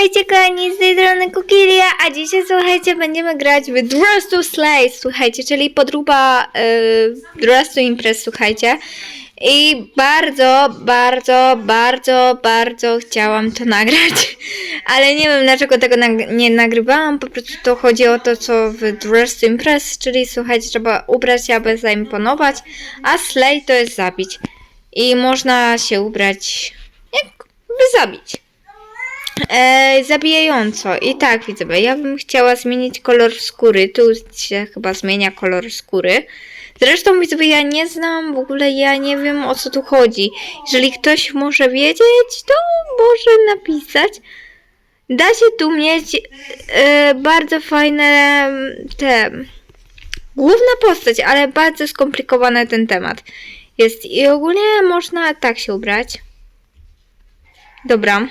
Hejcie kochani, z tej strony Kukilia, a dzisiaj słuchajcie, będziemy grać w Dress to Slay, słuchajcie, czyli podróba y, Dress to Impress, słuchajcie. I bardzo, bardzo, bardzo, bardzo chciałam to nagrać, ale nie wiem dlaczego tego nag- nie nagrywałam, po prostu to chodzi o to, co w Dress to Impress, czyli słuchajcie, trzeba ubrać się, aby zaimponować, a Slay to jest zabić. I można się ubrać, jakby zabić. E, zabijająco. I tak, widzę, ja bym chciała zmienić kolor skóry. Tu się chyba zmienia kolor skóry. Zresztą widzę, ja nie znam, w ogóle ja nie wiem o co tu chodzi. Jeżeli ktoś może wiedzieć, to może napisać. Da się tu mieć e, bardzo fajne mm, te główna postać, ale bardzo skomplikowany ten temat jest. I ogólnie można tak się ubrać. Dobra.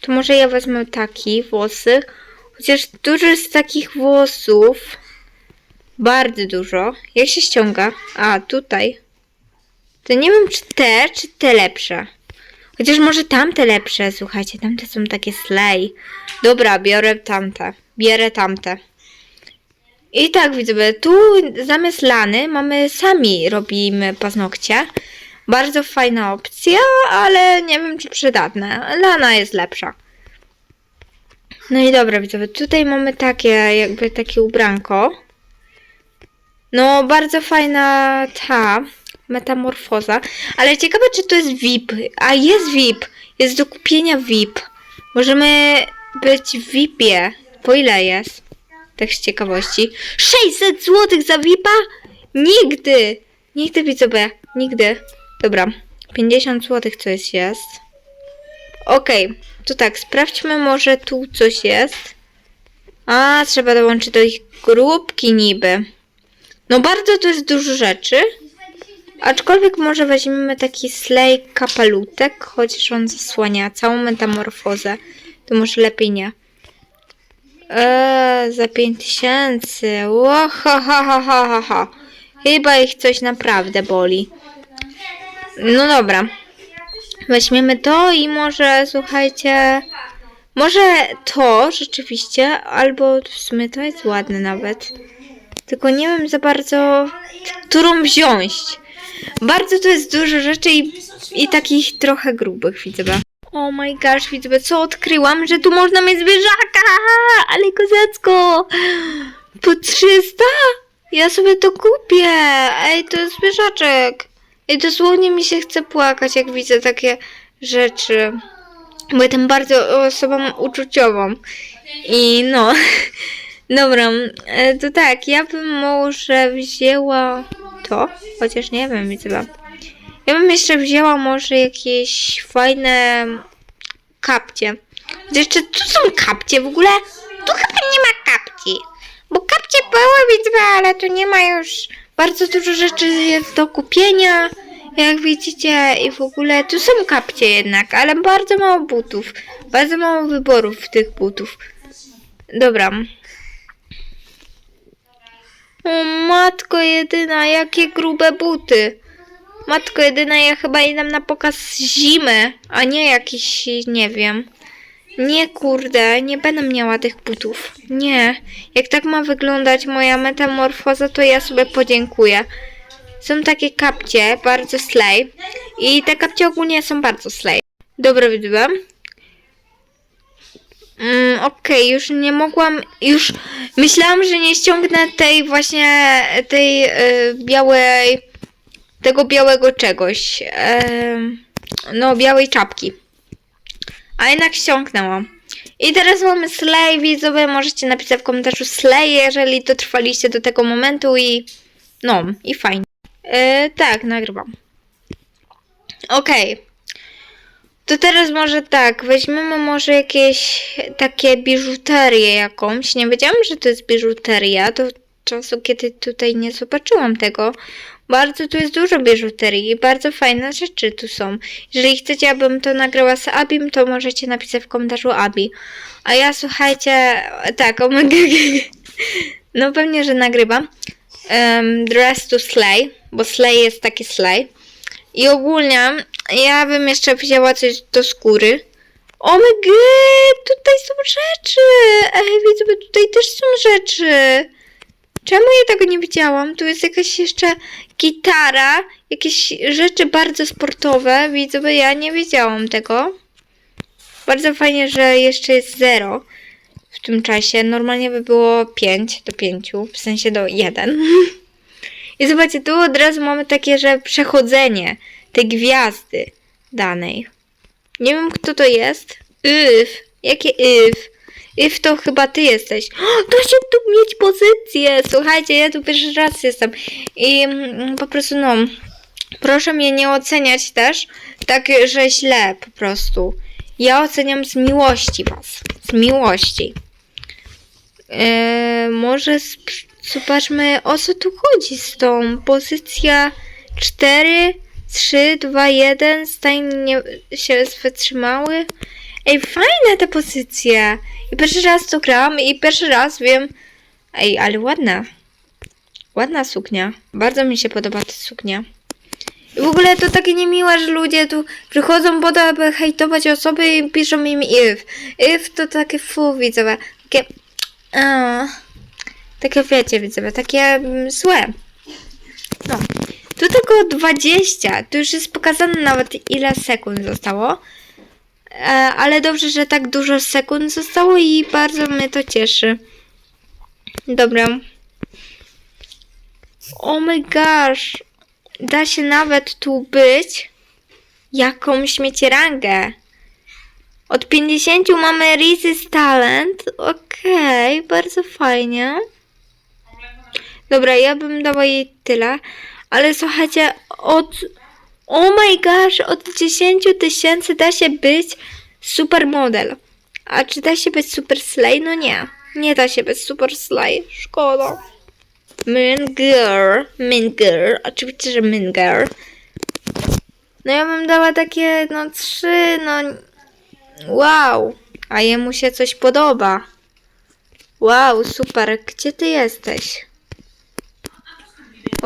To może ja wezmę taki włosy. Chociaż dużo jest takich włosów. Bardzo dużo. Jak się ściąga? A, tutaj. To nie wiem, czy te, czy te lepsze. Chociaż może tamte lepsze, słuchajcie, tamte są takie slay. Dobra, biorę tamte. Bierę tamte. I tak widzę, tu zamiast lany mamy sami robimy paznokcie. Bardzo fajna opcja, ale nie wiem czy przydatna. Lana jest lepsza. No i dobra, widzowie, tutaj mamy takie, jakby takie ubranko. No, bardzo fajna ta metamorfoza. Ale ciekawe, czy to jest VIP. A jest VIP. Jest do kupienia VIP. Możemy być w VIPie. Po ile jest? Tak z ciekawości. 600 zł za VIPa? Nigdy! Nigdy widzowie. Nigdy. Dobra. 50 zł coś jest. Okej. To tak, sprawdźmy może tu coś jest. A, trzeba dołączyć do ich grupki niby. No bardzo to jest dużo rzeczy. Aczkolwiek może weźmiemy taki slay kapelutek, chociaż on zasłania całą metamorfozę. To może lepiej nie. Eee, za 5000. Ło, ha, ha, ha, ha, ha. Chyba ich coś naprawdę boli. No dobra. Weźmiemy to i może, słuchajcie, może to rzeczywiście, albo w sumie to jest ładne nawet. Tylko nie wiem za bardzo, którą wziąć. Bardzo to jest dużo rzeczy i, i takich trochę grubych, widzę. Oh my gosh, widzę, co odkryłam, że tu można mieć zwierzaka, ale kozacko. Po 300? Ja sobie to kupię. Ej, to jest zwierzaczek. I dosłownie mi się chce płakać, jak widzę takie rzeczy. Bo jestem bardzo osobą uczuciową. I no. Dobra, e, to tak, ja bym może wzięła to, chociaż nie wiem, widzę. Ja bym jeszcze wzięła może jakieś fajne kapcie. Jeszcze tu są kapcie w ogóle? Tu chyba nie ma kapci. Bo kapcie były, widzę, ale tu nie ma już bardzo dużo rzeczy jest do kupienia. Jak widzicie i w ogóle tu są kapcie jednak, ale bardzo mało butów. Bardzo mało wyborów tych butów. Dobra. O matko jedyna, jakie grube buty. Matko jedyna, ja chyba idę na pokaz zimy, a nie jakiś, nie wiem. Nie kurde, nie będę miała tych butów. Nie. Jak tak ma wyglądać moja metamorfoza, to ja sobie podziękuję. Są takie kapcie, bardzo slay. I te kapcie ogólnie są bardzo slay. Dobra, widzę. Mm, Okej, już nie mogłam, już myślałam, że nie ściągnę tej właśnie, tej e, białej, tego białego czegoś, em, no białej czapki. A jednak ściągnęłam. I teraz mamy slay, widzowie, możecie napisać w komentarzu slay, jeżeli dotrwaliście do tego momentu i no, i fajnie. E, tak, nagrywam. Okej. To teraz może tak, weźmiemy może jakieś takie biżuterię jakąś. Nie wiedziałam, że to jest biżuteria, do czasu, kiedy tutaj nie zobaczyłam tego. Bardzo tu jest dużo biżuterii i bardzo fajne rzeczy tu są. Jeżeli chcecie, abym to nagrała z Abim, to możecie napisać w komentarzu Abi. A ja słuchajcie, tak, o my No pewnie, że nagrywam. Um, dress to slay, bo slay jest taki slay. I ogólnie ja bym jeszcze wzięła coś do skóry. O my tutaj są rzeczy! Ej, widzę, tutaj też są rzeczy. Czemu ja tego nie widziałam? Tu jest jakaś jeszcze gitara, jakieś rzeczy bardzo sportowe. Widzę, ja nie wiedziałam tego. Bardzo fajnie, że jeszcze jest zero w tym czasie. Normalnie by było 5 do 5, w sensie do 1. I zobaczcie, tu od razu mamy takie, że przechodzenie tej gwiazdy danej. Nie wiem, kto to jest. Yf. Jakie Yf? Yf to chyba ty jesteś. O, da się tu mieć pozycję. Słuchajcie, ja tu pierwszy raz jestem. I mm, po prostu, no, proszę mnie nie oceniać też tak, że źle po prostu. Ja oceniam z miłości was. Z miłości. Eee, może zobaczmy o co tu chodzi z tą pozycja 4, 3, 2, 1 stań nie się wytrzymały. Ej, fajna ta pozycja. I pierwszy raz to gram i pierwszy raz wiem. Ej, ale ładna. Ładna suknia. Bardzo mi się podoba ta suknia. I w ogóle to takie niemiłe, że ludzie tu przychodzą po to, aby hejtować osoby i piszą im if. If to takie fu, widzowie. Takie... A, takie wiecie, widzowie, takie mm, złe. No. Tu tylko 20. Tu już jest pokazane nawet ile sekund zostało. E, ale dobrze, że tak dużo sekund zostało i bardzo mnie to cieszy. Dobra. Oh my gosh. Da się nawet tu być jakąś mieć rangę. Od 50 mamy Riz's Talent. Okej, bardzo fajnie. Dobra, ja bym dała jej tyle. Ale słuchajcie, od... Oh my gosh, od 10 tysięcy da się być supermodel. A czy da się być super slay? No nie. Nie da się być super slay. Szkoda. Mean girl. Mean girl. Oczywiście, że mean girl. No ja bym dała takie, no trzy, no... Wow. A jemu się coś podoba. Wow, super. Gdzie ty jesteś?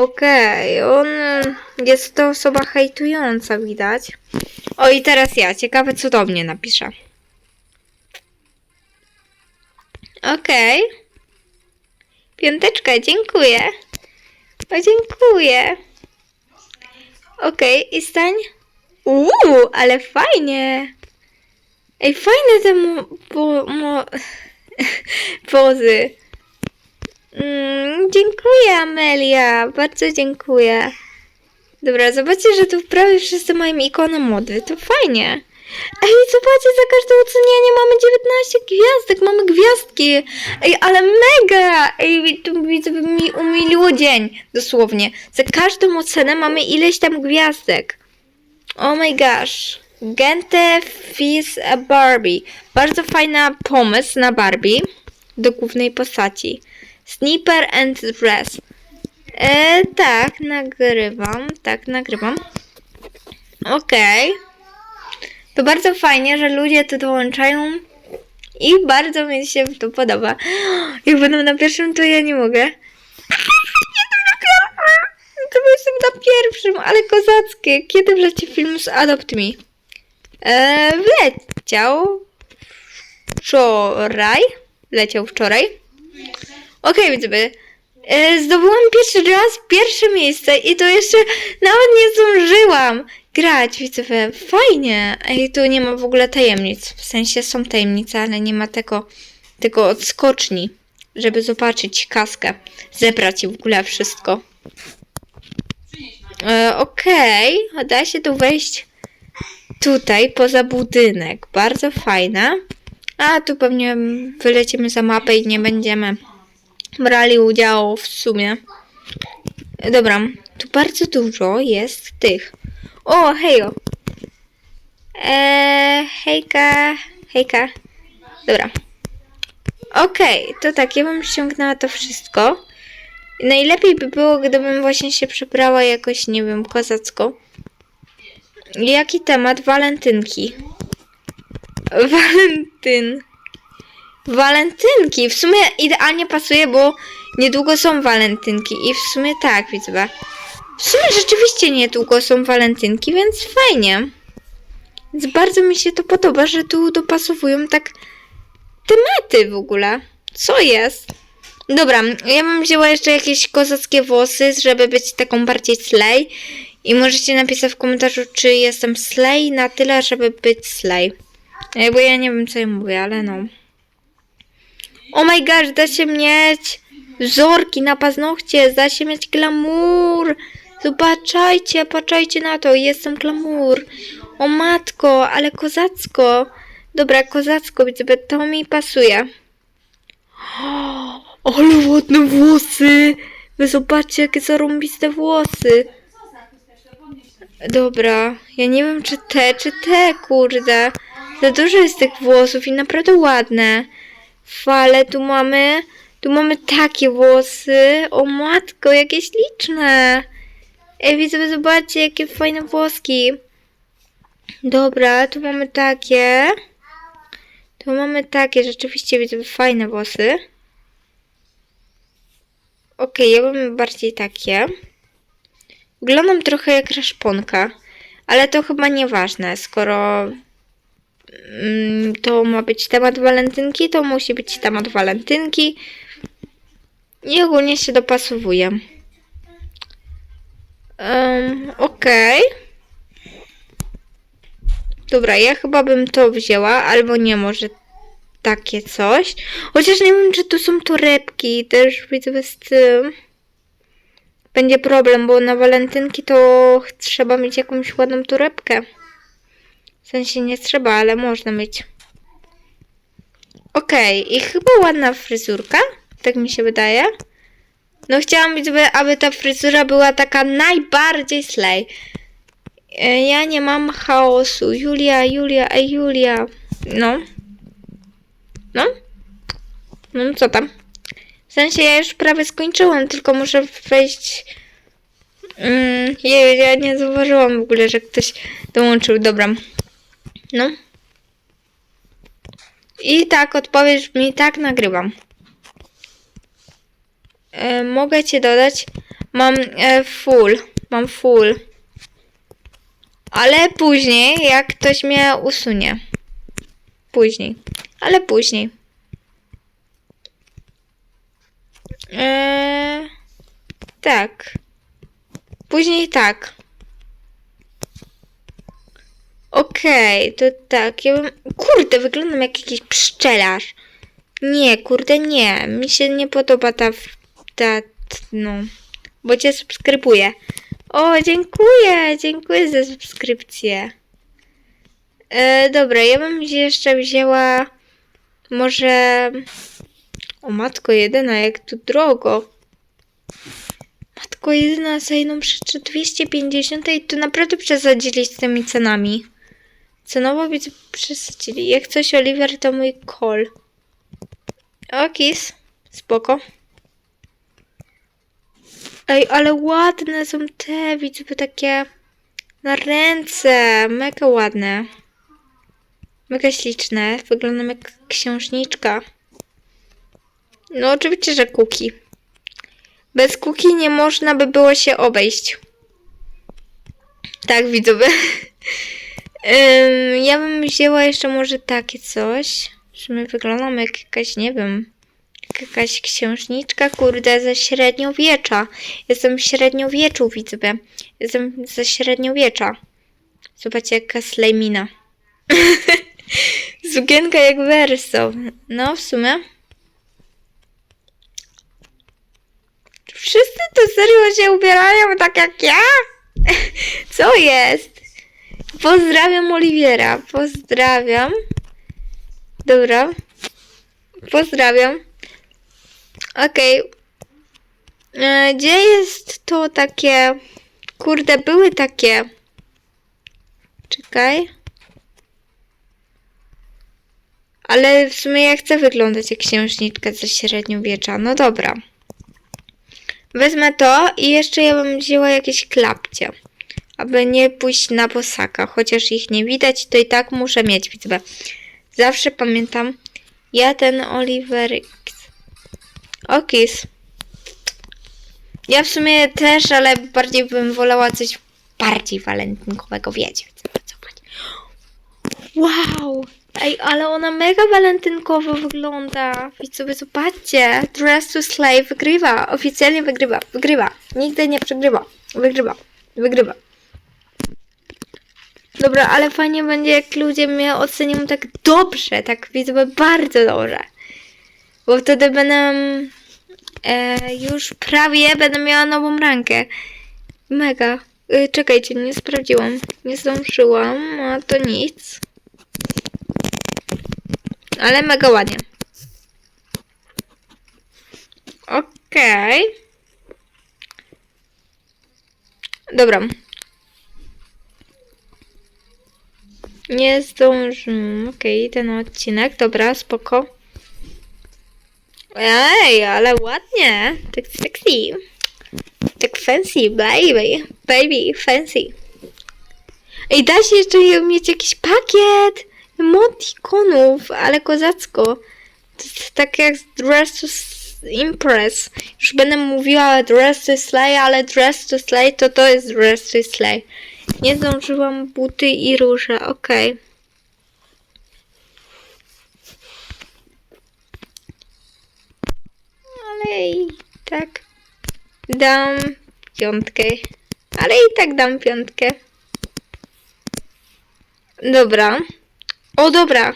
Okej, on y, jest to osoba hejtująca, widać. O i teraz ja, ciekawe co do mnie napisze. Okej. Piąteczka, dziękuję. O, dziękuję. Okej, i stań. Uuu, ale fajnie. Ej, fajne te mo, po, mo, pozy. Mm, dziękuję, Amelia. Bardzo dziękuję. Dobra, zobaczcie, że tu prawie wszyscy mają ikonę mody. To fajnie. Ej, zobaczcie, za każde ocenianie mamy 19 gwiazdek, mamy gwiazdki. Ej, ale mega! Ej, tu widzę, by mi umiliło dzień, dosłownie. Za każdą ocenę mamy ileś tam gwiazdek. Oh my gosh. Gente Fizz Barbie. Bardzo fajna pomysł na Barbie do głównej postaci. Sniper and Dress. E, tak, nagrywam. Tak, nagrywam. Okej. To bardzo fajnie, że ludzie tu dołączają i bardzo mi się to podoba. Jak będą na pierwszym, to ja nie mogę. Jestem na pierwszym! To jestem na pierwszym, ale kozackie. Kiedy wleci film z Adopt Me? E, wleciał wczoraj. Leciał wczoraj. Okej, widzowie. E, zdobyłam pierwszy raz pierwsze miejsce i to jeszcze nawet nie zdążyłam grać, widzowie. Fajnie. Ej, tu nie ma w ogóle tajemnic. W sensie są tajemnice, ale nie ma tego, tego odskoczni, żeby zobaczyć kaskę, zebrać i w ogóle wszystko. E, Okej, da się tu wejść tutaj poza budynek. Bardzo fajne. A tu pewnie wylecimy za mapę i nie będziemy brali udziału w sumie. Dobra, tu bardzo dużo jest tych. O, hejo. Eee, hejka, hejka. Dobra. Okej, to tak, ja bym ściągnęła to wszystko. Najlepiej by było, gdybym właśnie się przebrała jakoś, nie wiem, kozacko. Jaki temat? Walentynki. Walentyn. Walentynki. W sumie idealnie pasuje, bo niedługo są walentynki. I w sumie tak, widzę. W sumie rzeczywiście niedługo są walentynki, więc fajnie. Więc bardzo mi się to podoba, że tu dopasowują tak tematy w ogóle. Co jest? Dobra, ja bym wzięła jeszcze jakieś kozackie włosy, żeby być taką bardziej slay. I możecie napisać w komentarzu, czy jestem slay na tyle, żeby być slay. Bo ja nie wiem, co ja mówię, ale no. Oh my gosh, da się mieć wzorki na paznokcie, da się mieć glamour. Zobaczajcie, patrzajcie na to, jestem glamour. O matko, ale kozacko. Dobra, kozacko, widzę, to mi pasuje. Ale ładne włosy! Wy zobaczcie, jakie zarąbiste włosy. Dobra, ja nie wiem, czy te, czy te, kurde. Za dużo jest tych włosów i naprawdę ładne. Fale, tu mamy, tu mamy takie włosy. O matko, jakie śliczne. Ej, widzę, zobaczcie, jakie fajne włoski. Dobra, tu mamy takie. Tu mamy takie, rzeczywiście widzę, fajne włosy. Okej, ja mam bardziej takie. Wyglądam trochę jak raszponka, ale to chyba nieważne, skoro to ma być temat walentynki, to musi być temat walentynki i ogólnie się dopasowuje. Um, Okej. Dobra, ja chyba bym to wzięła, albo nie, może takie coś. Chociaż nie wiem, czy tu są torebki, też widzę z tym. Będzie problem, bo na walentynki to trzeba mieć jakąś ładną torebkę. Sensie nie trzeba, ale można mieć. Okej, i chyba ładna fryzurka, tak mi się wydaje. No chciałam, aby ta fryzura była taka najbardziej slay. E, Ja nie mam chaosu. Julia, Julia, ej Julia. No. No. No co tam? W sensie ja już prawie skończyłam, tylko muszę wejść. Mm, jej, ja nie zauważyłam w ogóle, że ktoś dołączył. Dobra. No. I tak odpowiesz mi, tak nagrywam. E, mogę cię dodać. Mam e, full. Mam full. Ale później, jak ktoś mnie usunie. Później. Ale później. Eee, tak. Później tak. Okej, to tak. Ja bym... Kurde, wyglądam jak jakiś pszczelarz. Nie, kurde, nie. Mi się nie podoba ta... ta no. Bo cię subskrybuję. O, dziękuję. Dziękuję za subskrypcję. E, dobra, ja bym jeszcze wzięła... Może... O matko jedyna, jak tu drogo. Matko jedyna za jedną rzecz 250 i tu naprawdę przesadzili z tymi cenami. Cenowo widzę przesadzili. Jak coś Oliver to mój call. Okis. Spoko. Ej, ale ładne są te, widzę takie na ręce. Mega ładne. Mega śliczne. Wyglądam jak księżniczka. No oczywiście, że kuki. Bez kuki nie można by było się obejść. Tak, widzowie. Ym, ja bym wzięła jeszcze może takie coś. Że my wyglądamy jak jakaś, nie wiem, jak jakaś księżniczka, kurde, ze średniowiecza. Jestem w średniowieczu, widzowie. Jestem ze średniowiecza. Zobaczcie, jaka slejmina. Sukienka jak werso. No, w sumie. Wszyscy tu serio się ubierają tak jak ja? Co jest? Pozdrawiam Oliwiera. Pozdrawiam. Dobra. Pozdrawiam. Okej. E, Gdzie jest to takie... Kurde, były takie... Czekaj. Ale w sumie ja chcę wyglądać jak księżniczka ze średniowiecza. No dobra. Wezmę to i jeszcze ja bym wzięła jakieś klapcie. Aby nie pójść na bosaka. Chociaż ich nie widać, to i tak muszę mieć, widzę. Zawsze pamiętam. Ja ten Oliver... Okis. Ja w sumie też, ale bardziej bym wolała coś bardziej walentynkowego, wiecie. Zobacz. Wow! Ej, ale ona mega walentynkowo wygląda. Widzowie, zobaczcie. Dress to Slay wygrywa. Oficjalnie wygrywa. Wygrywa. Nigdy nie przegrywa. Wygrywa. Wygrywa. Dobra, ale fajnie będzie, jak ludzie mnie ocenią tak dobrze. Tak widzowie, bardzo dobrze. Bo wtedy będę e, już prawie będę miała nową rankę. Mega. Y, czekajcie, nie sprawdziłam. Nie zdążyłam, a to nic. Ale mega ładnie. Okej. Dobra. Nie zdążyłam. Okej, ten odcinek. Dobra, spoko. Ej, ale ładnie. Tak sexy. Tak fancy, baby. Baby, fancy. Ej, da się jeszcze mieć jakiś pakiet emotikonów, ale kozacko. To jest tak jak z Dress to Impress. Już będę mówiła Dress to Slay, ale Dress to Slay to to jest Dress to Slay. Nie zdążyłam buty i róże, okej. Ale i tak dam piątkę. Ale i tak dam piątkę. Dobra. O, dobra.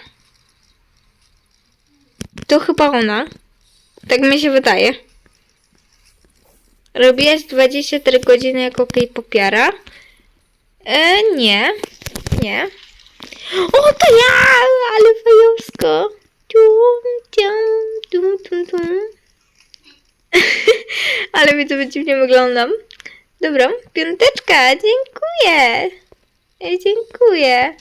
To chyba ona. Tak mi się wydaje. Robiłaś 24 godziny jako K-popiara? E, nie. Nie. O, to ja! Ale fajowsko. Tum, tum, tum. Ale mi to dziwnie wyglądam. Dobra, piąteczka, dziękuję. Dziękuję.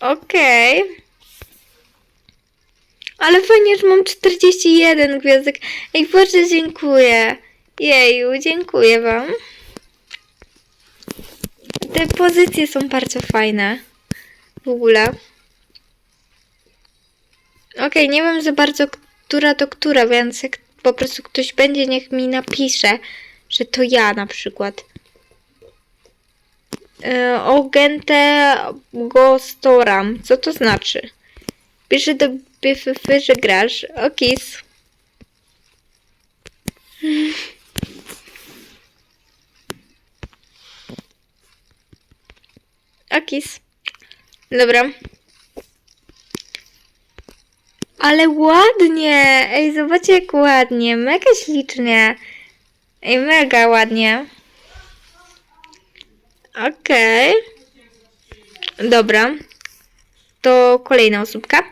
Okej. Ale fajnie, że mam 41 gwiazdek. Ej, bardzo dziękuję. Jeju, dziękuję wam. Te pozycje są bardzo fajne. W ogóle. Okej, nie wiem za bardzo, która to która, więc jak po prostu ktoś będzie, niech mi napisze, że to ja na przykład. E, Ogente go storam. Co to znaczy? Pisze do BFF, że grasz. Okis. Okis. Dobra. Ale ładnie! Ej, zobaczcie jak ładnie. Mega ślicznie. Ej, mega ładnie. Okej. Dobra. To kolejna osóbka.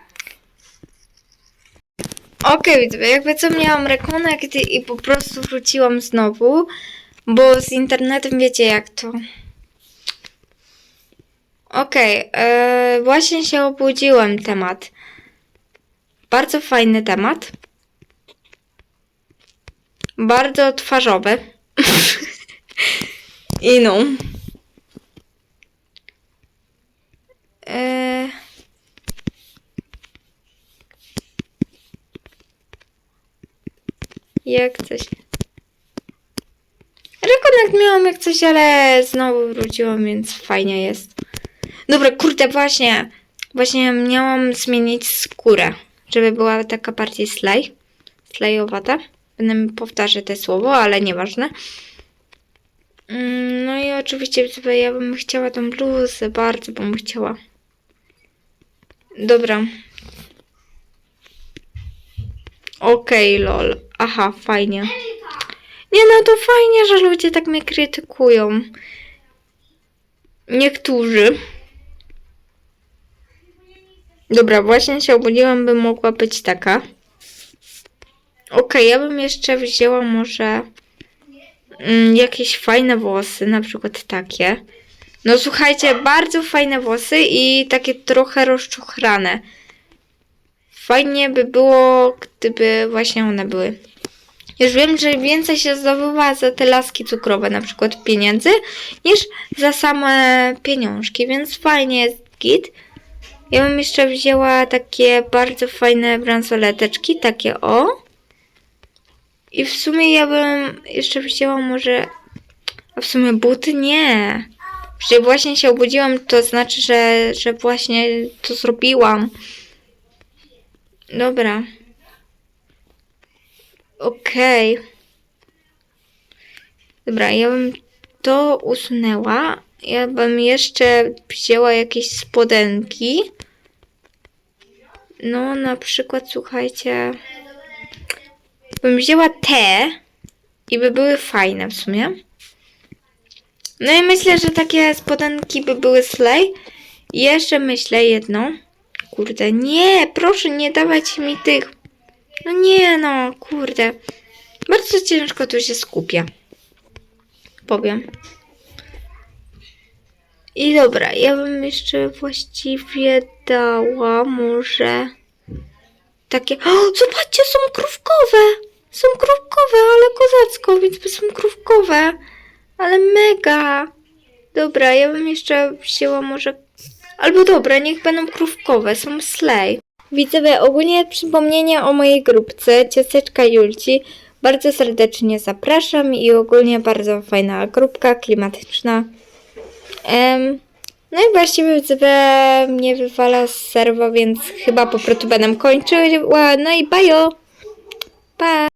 Okej, widzowie, jakby co miałam rekonek i- i po prostu wróciłam znowu, bo z internetem wiecie jak to. Okej, e, właśnie się obudziłem temat. Bardzo fajny temat. Bardzo twarzowy. I no. E... Jak coś. Rekonek miałam jak coś, ale znowu wróciłam, więc fajnie jest. Dobra, kurde, właśnie. Właśnie miałam zmienić skórę, żeby była taka bardziej slay. Slayowata. Będę powtarzać te słowo, ale nieważne. Mm, No i oczywiście ja bym chciała tą bluzę, bardzo bym chciała. Dobra. Okej, lol. Aha, fajnie. Nie no, to fajnie, że ludzie tak mnie krytykują. Niektórzy. Dobra, właśnie się obudziłam, by mogła być taka. Okej, ja bym jeszcze wzięła może mm, jakieś fajne włosy, na przykład takie. No słuchajcie, bardzo fajne włosy i takie trochę rozczochrane. Fajnie by było, gdyby właśnie one były. Już wiem, że więcej się zdobywa za te laski cukrowe, na przykład pieniędzy, niż za same pieniążki, więc fajnie jest git. Ja bym jeszcze wzięła takie bardzo fajne bransoleteczki, takie o. I w sumie ja bym jeszcze wzięła może... A w sumie buty nie. Że właśnie się obudziłam, to znaczy, że, że właśnie to zrobiłam. Dobra. Okej. Dobra, ja bym to usunęła. Ja bym jeszcze wzięła jakieś spodenki. No, na przykład, słuchajcie, bym wzięła te i by były fajne w sumie. No i myślę, że takie spodenki by były. I jeszcze myślę jedno. Kurde, nie, proszę nie dawać mi tych. No nie no, kurde. Bardzo ciężko tu się skupia. Powiem. I dobra, ja bym jeszcze właściwie dała może takie. O, zobaczcie, są krówkowe! Są krówkowe, ale kozacko, więc są krówkowe. Ale mega! Dobra, ja bym jeszcze wzięła może. Albo dobra, niech będą krówkowe, są slay. Widzowie, ogólnie przypomnienie o mojej grupce Ciasteczka Julci. Bardzo serdecznie zapraszam i ogólnie bardzo fajna grupka, klimatyczna. Em, no i właściwie widzowie mnie wywala z serwa, więc chyba po prostu będę kończyła. No i bajo! Pa!